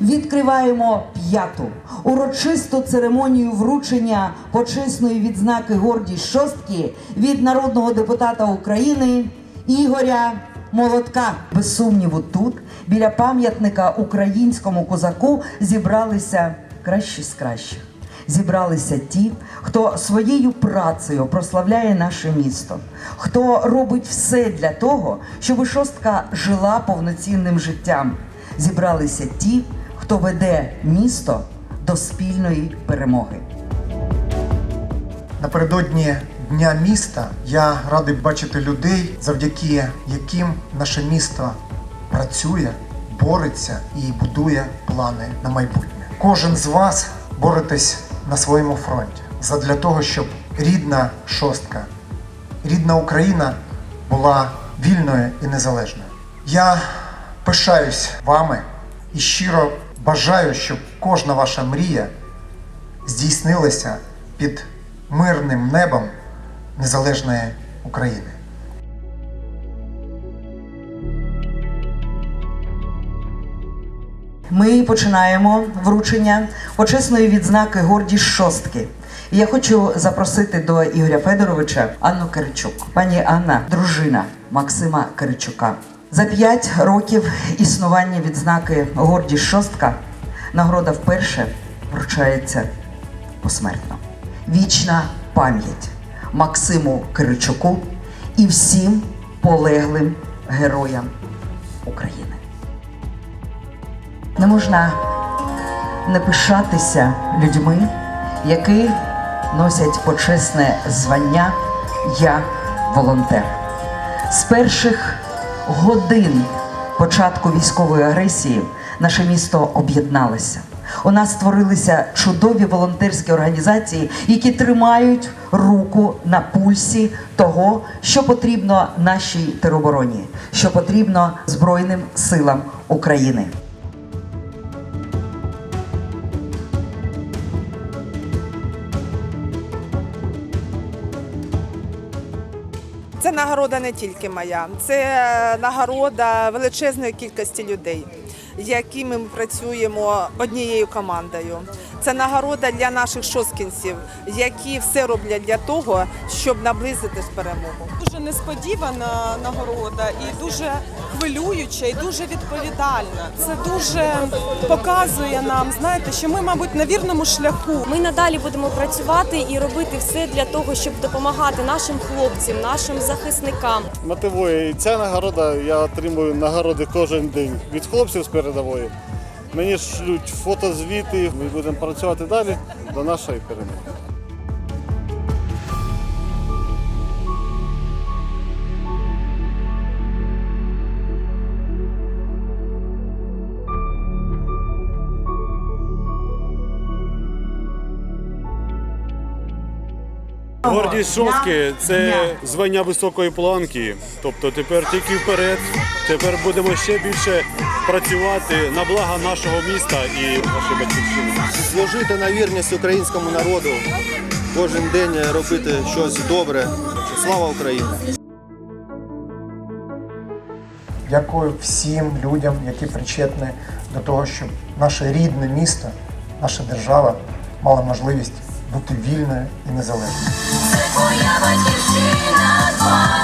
відкриваємо п'яту урочисту церемонію вручення почесної відзнаки гордість шостки від народного депутата України Ігоря Молотка. Без сумніву, тут біля пам'ятника українському козаку зібралися кращі з кращих. Зібралися ті, хто своєю працею прославляє наше місто, хто робить все для того, щоб шостка жила повноцінним життям. Зібралися ті, хто веде місто до спільної перемоги. Напередодні Дня міста я радий бачити людей, завдяки яким наше місто працює, бореться і будує плани на майбутнє. Кожен з вас боретесь на своєму фронті задля того, щоб рідна шостка, рідна Україна була вільною і незалежною. Я пишаюсь вами і щиро бажаю, щоб кожна ваша мрія здійснилася під мирним небом незалежної України. Ми починаємо вручення почесної відзнаки гордість шостки. І я хочу запросити до Ігоря Федоровича Анну Киричук. Пані Анна, дружина Максима Киричука. За п'ять років існування відзнаки гордість шостка нагорода вперше вручається посмертно. Вічна пам'ять Максиму Киричуку і всім полеглим героям України. Не можна не пишатися людьми, які носять почесне звання Я волонтер. З перших годин початку військової агресії наше місто об'єдналося. У нас створилися чудові волонтерські організації, які тримають руку на пульсі того, що потрібно нашій теробороні, що потрібно Збройним силам України. Це нагорода не тільки моя, це нагорода величезної кількості людей, якими ми працюємо однією командою. Це нагорода для наших шосткінців, які все роблять для того, щоб наблизити перемогу. Дуже несподівана нагорода і дуже хвилююча, і дуже відповідальна. Це дуже показує нам, знаєте, що ми, мабуть, на вірному шляху. Ми надалі будемо працювати і робити все для того, щоб допомагати нашим хлопцям, нашим захисникам. мотивує. І ця нагорода, я отримую нагороди кожен день від хлопців з передової. Мені шлють фотозвіти, ми будемо працювати далі до нашої перемоги. Гордість шостки це звання високої планки. Тобто тепер тільки вперед. Тепер будемо ще більше працювати на благо нашого міста і нашої батьківщини. служити на вірність українському народу, кожен день робити щось добре. Слава Україні! Дякую всім людям, які причетні до того, щоб наше рідне місто, наша держава мала можливість бути вільною і незалежною. Це твоя батьківщина.